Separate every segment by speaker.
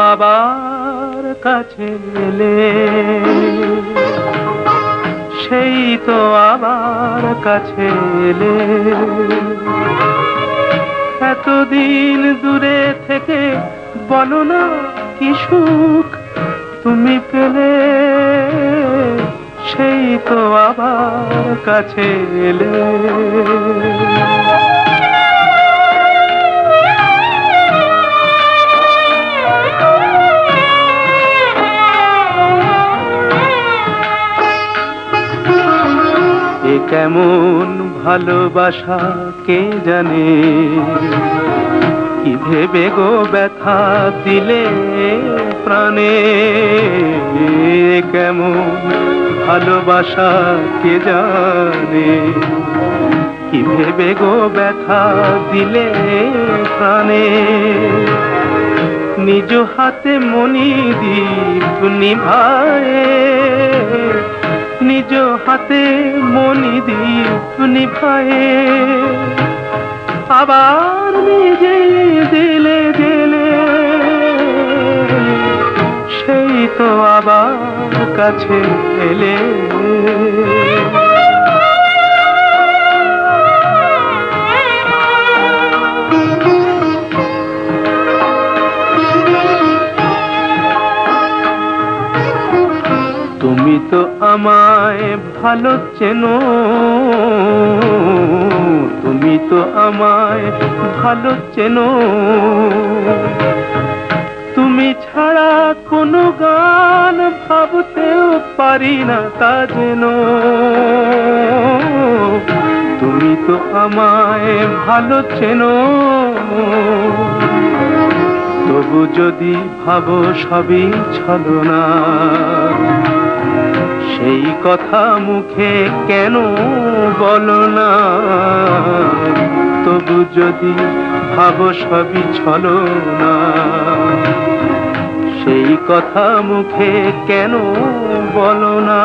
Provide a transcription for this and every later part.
Speaker 1: আবার কাছে এলে। সেই তো আবার কাছে এলে। এতদিন দূরে থেকে বলো না কি সুখ তুমি পেলে। সেই তো আবার কাছে এলে। কেমন ভালোবাসা, কে জানে? কি ভেবে গো ব্যথা দিলে প্রাণে? কেমন ভালোবাসা, কে জানে? কি ভেবে গো ব্যথা দিলে প্রাণে? নিজ হাতে মনি দীপ নিভায়ে নিজ হাতে দীপ নিভায়ে আবার নিজে দিলে দিলে। সেই তো আবার কাছে এলে। তুমি তো আমায় ভালো চেনো। তুমি তো আমায় ভালো চেনো। তুমি ছাড়া কোনো গান ভাবতেও পারি না তা যেন। তুমি তো আমায় ভালো চেনো। তবু যদি ভাবো সবই ছলনা, সেই কথা মুখে কেন বলো না? তবু যদি ভাবো সবই ছলো না সেই কথা মুখে কেন বলো না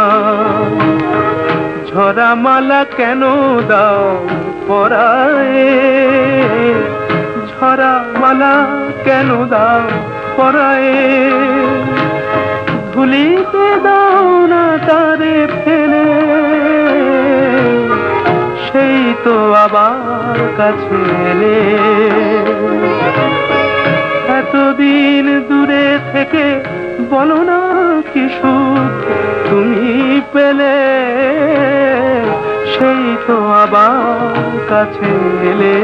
Speaker 1: ঝরা মালা কেন দাও পরায়ে? ঝরা মালা কেন দাও পরায়ে? ভুলিতে দাও না তারে ফেলে তো আবার কাছে এলে। এতদিন দূরে থেকে বলো না কি সুখ তুমি পেলে। সেই তো আবার কাছে এলে।